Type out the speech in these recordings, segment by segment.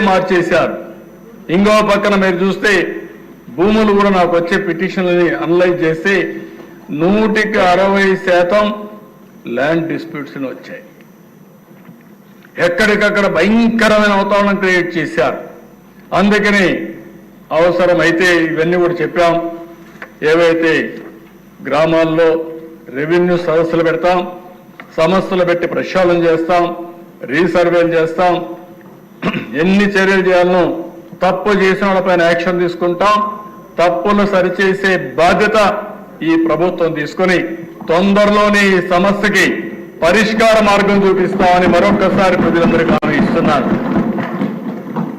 మార్చేశారు. ఇంకో పక్కన మీరు చూస్తే భూములు కూడా నాకు వచ్చే పిటిషన్లని అనలైజ్ చేస్తే నూటికి అరవై శాతం ల్యాండ్ డిస్ప్యూట్స్ వచ్చాయి. ఎక్కడికక్కడ భయంకరమైన వాతావరణం క్రియేట్ చేశారు. అందుకని అవసరమైతే ఇవన్నీ కూడా చెప్పాం. ఏవైతే గ్రామాల్లో రెవెన్యూ సదస్సులు పెడతాం సమస్యలు పెట్టి ప్రక్షాళన చేస్తాం రీసర్వేలు చేస్తాం ఎన్ని చర్యలు చేయాలనో తప్పు చేసిన వాళ్ళపైన యాక్షన్ తీసుకుంటాం. తప్పులు సరిచేసే బాధ్యత ఈ ప్రభుత్వం తీసుకొని తొందరలోనే ఈ సమస్యకి పరిష్కార మార్గం చూపిస్తామని మరొకసారి ప్రజలందరికీ హామీ ఇస్తున్నాను.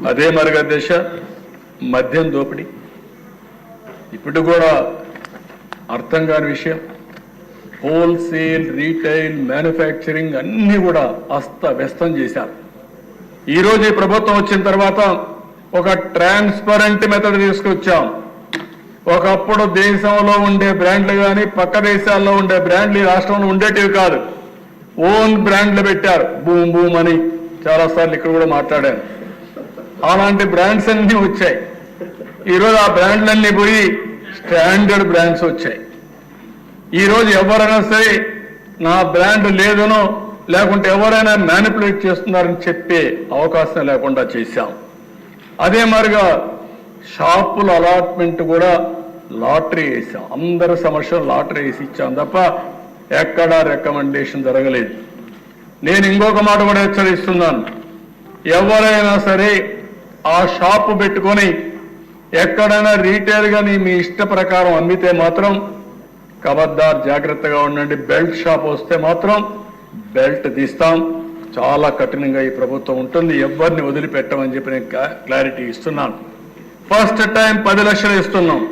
అదే మరుగ దిశ మద్యం దోపిడీ. ఇప్పుడు కూడా అర్థం కాని విషయం. హోల్సేల్ రీటైల్ మ్యానుఫ్యాక్చరింగ్ అన్నీ కూడా అస్తవ్యస్తం చేశారు. ఈరోజు ఈ ప్రభుత్వం వచ్చిన తర్వాత ఒక ట్రాన్స్పరెంట్ మెథడ్ తీసుకొచ్చాం. ఒకప్పుడు దేశంలో ఉండే బ్రాండ్లు కానీ పక్క దేశాల్లో ఉండే బ్రాండ్లు ఈ రాష్ట్రంలో ఉండేటివి కాదు. ఓన్ బ్రాండ్లు పెట్టారు. బూమ్ బూమ్ అని చాలాసార్లు ఇక్కడ కూడా మాట్లాడాను. అలాంటి బ్రాండ్స్ అన్నీ వచ్చాయి. ఈరోజు ఆ బ్రాండ్లన్నీ పోయి స్టాండర్డ్ బ్రాండ్స్ వచ్చాయి. ఈరోజు ఎవరైనా సరే నా బ్రాండ్ లేదనో లేకుంటే ఎవరైనా మ్యానిపులేట్ చేస్తున్నారని చెప్పే అవకాశం లేకుండా చేశాం. అదే మరిగా షాపుల అలాట్మెంట్ కూడా లాటరీ వేసాం అందరి సమస్యలు లాటరీ వేసి ఇచ్చాం తప్ప ఎక్కడా రికమెండేషన్ జరగలేదు. నేను ఇంకొక మాట కూడా హెచ్చరిస్తున్నాను. ఎవరైనా సరే ఆ షాపు పెట్టుకొని ఎక్కడైనా రీటైల్ గాని మీ ఇష్ట ప్రకారం అమ్మితే మాత్రం కబద్దార్ జాగ్రత్తగా ఉండండి. బెల్ట్ షాప్ వస్తే మాత్రం బెల్ట్ తీస్తాం. చాలా కఠినంగా ఈ ప్రభుత్వం ఉంటుంది. ఎవరిని వదిలిపెట్టమని చెప్పి నేను క్లారిటీ ఇస్తున్నాను. ఫస్ట్ టైం పది లక్షలు ఇస్తున్నాం.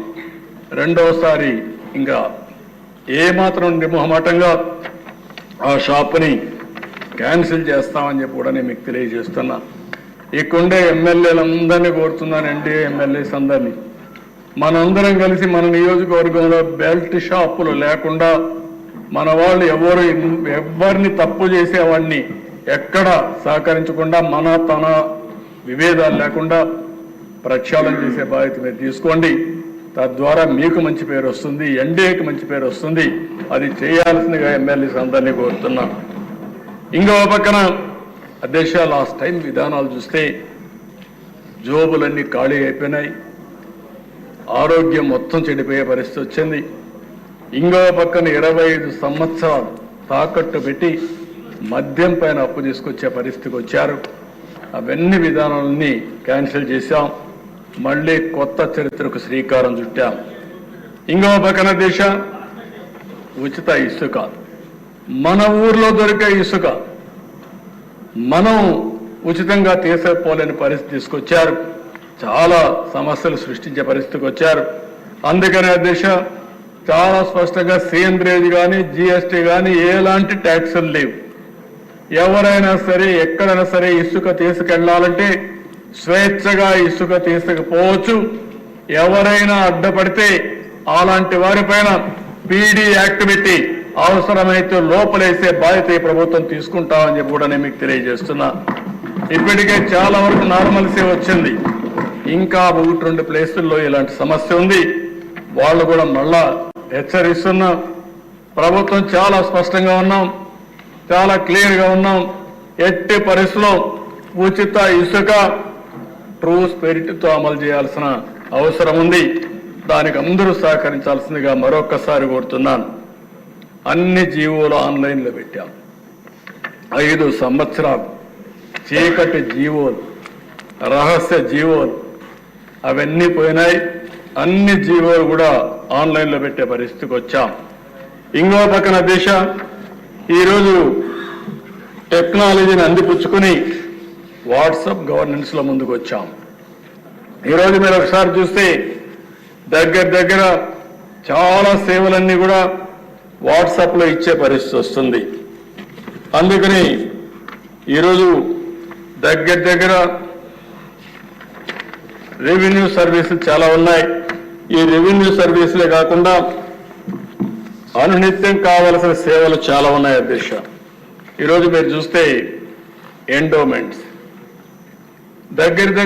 రెండవసారి ఇంకా ఏ మాత్రం నిర్మోహమాటంగా ఆ షాప్ని క్యాన్సిల్ చేస్తామని చెప్పి కూడా నేను మీకు తెలియజేస్తున్నా. ఇక్కడుండే ఎమ్మెల్యేలందరినీ కోరుతున్నాను ఎన్డీఏ ఎమ్మెల్యేస్ అందరినీ. మనందరం కలిసి మన నియోజకవర్గంలో బెల్ట్ షాపులు లేకుండా మన వాళ్ళు ఎవరు ఎవరిని తప్పు చేసేవాడిని ఎక్కడ సహకరించకుండా మన తన విభేదాలు లేకుండా ప్రక్షాళన చేసే బాధ్యత మీరు తీసుకోండి. తద్వారా మీకు మంచి పేరు వస్తుంది ఎన్డీఏకి మంచి పేరు వస్తుంది. అది చేయాల్సిందిగా ఎమ్మెల్యేస్ అందరినీ కోరుతున్నాను ఇంకో పక్కన అధ్యక్ష లాస్ట్ టైం విధానాలు చూస్తే జోబులన్నీ ఖాళీ అయిపోయినాయి. ఆరోగ్యం మొత్తం చెడిపోయే పరిస్థితి వచ్చింది. ఇంకో పక్కన ఇరవై ఐదు సంవత్సరాలు తాకట్టు పెట్టి మద్యం పైన అప్పు తీసుకొచ్చే పరిస్థితికి వచ్చారు. అవన్నీ విధానాలన్నీ క్యాన్సిల్ చేశాం. మళ్ళీ కొత్త చరిత్రకు శ్రీకారం చుట్టాం. ఇంకో పక్కన దేశ ఉచిత ఇసుక. మన ఊర్లో దొరికే ఇసుక. మనం ఉచితంగా తీసుకోలేని పరిస్థితి తీసుకొచ్చారు. చాలా సమస్యలు సృష్టించే పరిస్థితికి వచ్చారు. అందుకనే దేశ చాలా స్పష్టంగా సేంద్రేజ్ కానీ జిఎస్టీ కానీ ఎలాంటి ట్యాక్సులు లేవు. ఎవరైనా సరే ఎక్కడైనా సరే ఇసుక తీసుకెళ్ళాలంటే స్వేచ్ఛగా ఇసుక తీసుకుపోవచ్చు. ఎవరైనా అడ్డపడితే అలాంటి వారిపైన పీడీ యాక్ట్ పెట్టి అవసరమైతే లోపలేసే బాధ్యత ఈ ప్రభుత్వం తీసుకుంటామని చెప్పి కూడా నేను మీకు తెలియజేస్తున్నా. ఇప్పటికే చాలా వరకు నార్మల్సీ వచ్చింది. ఇంకా ఒకటి రెండు ప్లేసుల్లో ఇలాంటి సమస్య ఉంది. వాళ్ళు కూడా మళ్ళా హెచ్చరిస్తున్నాం. ప్రభుత్వం చాలా స్పష్టంగా ఉన్నాం. చాలా క్లియర్గా ఉన్నాం. ఎట్టి పరిస్థితుల్లో ఉచిత ఇసుక ట్రూ స్పిరిట్తో అమలు చేయాల్సిన అవసరం ఉంది. దానికి అందరూ సహకరించాల్సిందిగా మరొక్కసారి కోరుతున్నాను. అన్ని జీవోలు ఆన్లైన్లో పెట్టాం. ఐదు సంవత్సరాలు చీకటి జీవోలు రహస్య జీవోలు అవన్నీ పోయినాయి. అన్ని జీవోలు కూడా ఆన్లైన్లో పెట్టే పరిస్థితికి వచ్చాం. ఇంకో పక్కన దిశ ఈరోజు టెక్నాలజీని అందిపుచ్చుకుని వాట్సాప్ గవర్నెన్స్లో ముందుకు వచ్చాం. ఈరోజు మీరు ఒకసారి చూస్తే దగ్గర దగ్గర చాలా సేవలన్నీ కూడా వాట్సాప్లో ఇచ్చే పరిస్థితి వస్తుంది. అందుకని ఈరోజు దగ్గర దగ్గర రెవెన్యూ సర్వీసులు చాలా ఉన్నాయి. ఈ రెవెన్యూ సర్వీసులే కాకుండా అనునిత్యం కావలసిన సేవలు చాలా ఉన్నాయి అధ్యక్ష. ఈరోజు మీరు చూస్తే ఎండోమెంట్స్. దగ్గర దగ్గర